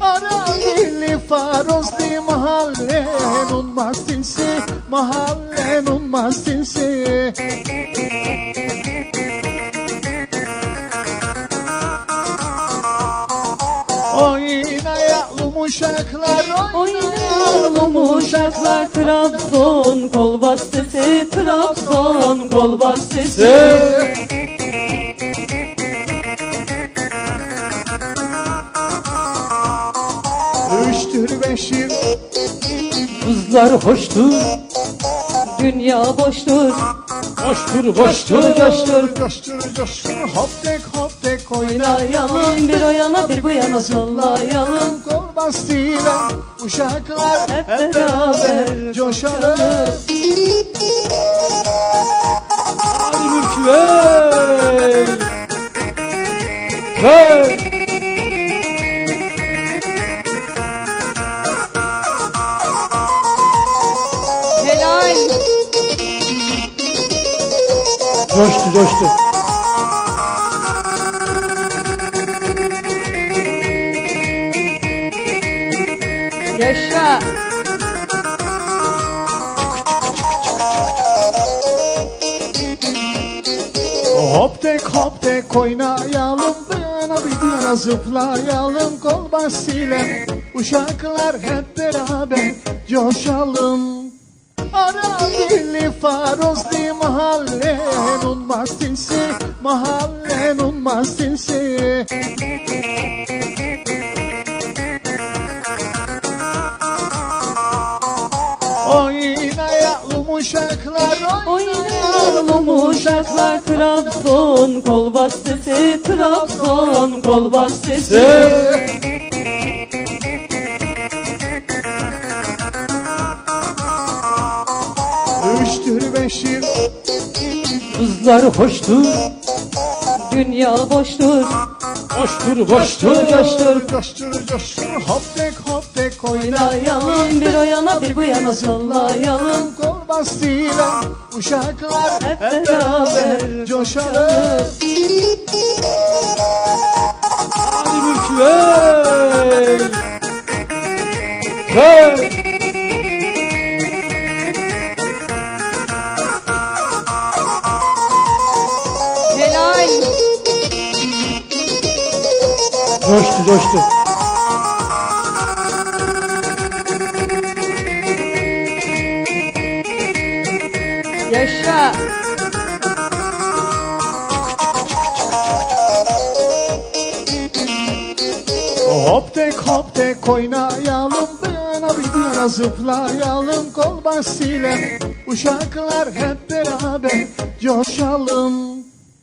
Aradilli farozli mahallenin mastisi Mahallenin mastisi Oynayalım uşaklar Oynayalım uşaklar Trabzon kol bastesi Trabzon kol bastesi beşir Kızlar hoştur Dünya boştur. Boştur Coştur coştur Coştur. coştur hop tek hop tek oyna Oynayalım bir o yana bir bu yana sallayalım Kol bastıyla uşaklar Hep beraber coşalım. Hadi Mülkü Coştu coştu. Yaşa. Hop tek hop tek oynayalım Bir yana bir yana zıplayalım Kol bastıyla uşaklar hep beraber coşalım farozli mahallenin mastisi Mahallenin mastisi Oynayalım uşaklar Oynayalım uşaklar Trabzon kol bastesi Trabzon kol bastesi Üçtür beşir. Kızlar hoştur Dünya boştur. Boştur boştur. coştur Coştur coştur hop tek hop tek oyna Oynayalım bir o yana bir bu yana sallayalım. Kol bastıyla uşaklar Hep beraber coşalım Hadi Mülkü ver. Ver. Coştu coştu. Yaşa. Hop tek hop tek oynayalım. Bir yana bir yana zıplayalım. Kol bastıyla uşaklar hep beraber coşalım